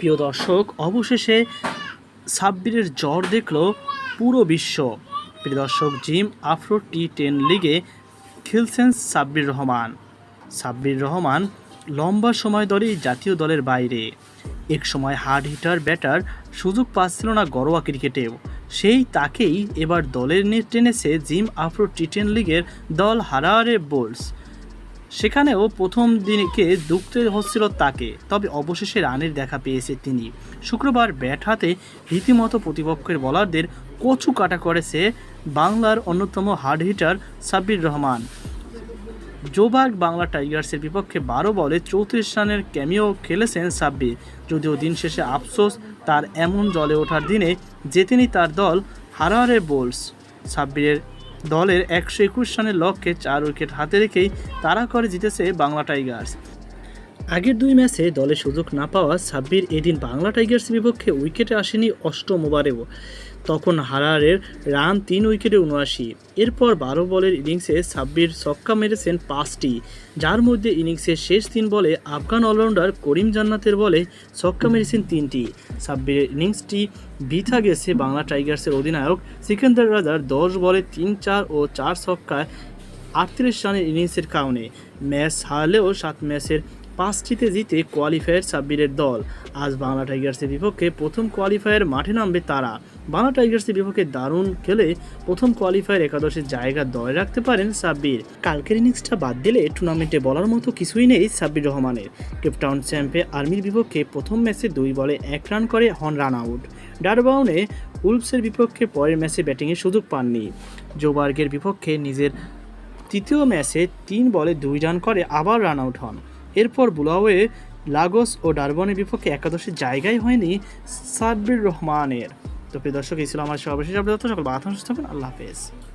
প্রিয় দর্শক, অবশেষে সাব্বিরের জ্বর দেখল পুরো বিশ্ব। প্রিয় দর্শক, জিম আফ্রো টি টেন লিগে খেলছেন সাব্বির রহমান। সাব্বির রহমান লম্বা সময় ধরেই জাতীয় দলের বাইরে। এক সময় হার্ড হিটার, ব্যাটার সুযোগ পাচ্ছিল না ঘরোয়া ক্রিকেটেও। সেই তাকেই এবার দলের নিয়ে টেনেছে জিম আফ্রো টি টেন লিগের দল হারারে বোলস। সেখানেও প্রথম দিনকে দুঃখতে হচ্ছিল তাকে, তবে অবশেষে রানের দেখা পেয়েছে তিনি। শুক্রবার ব্যাট হাতে রীতিমতো প্রতিপক্ষের বলারদের কচু কাটা করেছে বাংলার অন্যতম হার্ড হিটার সাব্বির রহমান। জোবাগ বাংলা টাইগার্সের বিপক্ষে বারো বলে চৌত্রিশ রানের ক্যামিও খেলেছেন সাব্বির। যদিও দিন শেষে আফসোস, তার এমন জলে ওঠার দিনে জেতেনি তার দল হারারে বোলস, সাব্বিরের দলের একশো একুশ লক্ষ্যে চার উইকেট হাতে রেখেই তারা করে জিতেছে বাংলা টাইগার্স। আগের দুই ম্যাচে দলে সুযোগ না পাওয়া সাব্বির এদিন বাংলা টাইগার্সের বিপক্ষে উইকেটে আসেনি অষ্টম ওভারেও। তখন হারারের রান তিন উইকেটে উনআশি। এরপর বারো বলের ইনিংসে সাব্বির ছক্কা মেরেছেন পাঁচটি। যার মধ্যে ইনিংসের শেষ তিন বলে আফগান অলরাউন্ডার করিম জান্নাতের বলে ছক্কা মেরেছেন তিনটি। সাব্বিরের ইনিংসটি বৃথা গেছে বাংলা টাইগার্সের অধিনায়ক সিকান্দার রাজার দশ বলে তিন চার ও চার ছক্কায় আটত্রিশ রানের ইনিংসের কারণে। ম্যাচ হারলেও সাত ম্যাচের পাঁচটিতে জিতে কোয়ালিফায়ার সাব্বিরের দল। আজ বাংলা টাইগার্সের বিপক্ষে প্রথম কোয়ালিফায়ার মাঠে নামবে তারা। বাংলা টাইগার্সের বিপক্ষে দারুণ খেলে প্রথম কোয়ালিফায়ার একাদশের জায়গা দলে রাখতে পারেন সাব্বির কালকের ইনিংসটা বাদ দিলে টুর্নামেন্টে বলার মতো কিছুই নেই সাব্বির রহমানের। কেপটাউন চ্যাম্পে আর্মির বিপক্ষে প্রথম ম্যাচে দুই বলে এক রান করে হন রান আউট ডারবাউনে উলফসের বিপক্ষে পরের ম্যাচে ব্যাটিংয়ের সুযোগ পাননি। জোবার্গের বিপক্ষে নিজের তৃতীয় ম্যাচে তিন বলে দুই রান করে আবার রান আউট হন। এরপর বুলাওয়ে, লাগোস ও ডারবনের বিপক্ষে একাদশের জায়গায় হয়নি সাব্বির রহমানের। তো প্রিয় দর্শক, এই ছিল আমার সর্বশেষ আপডেট। সকল বাধা সুস্থ আল্লাহ হাফেজ।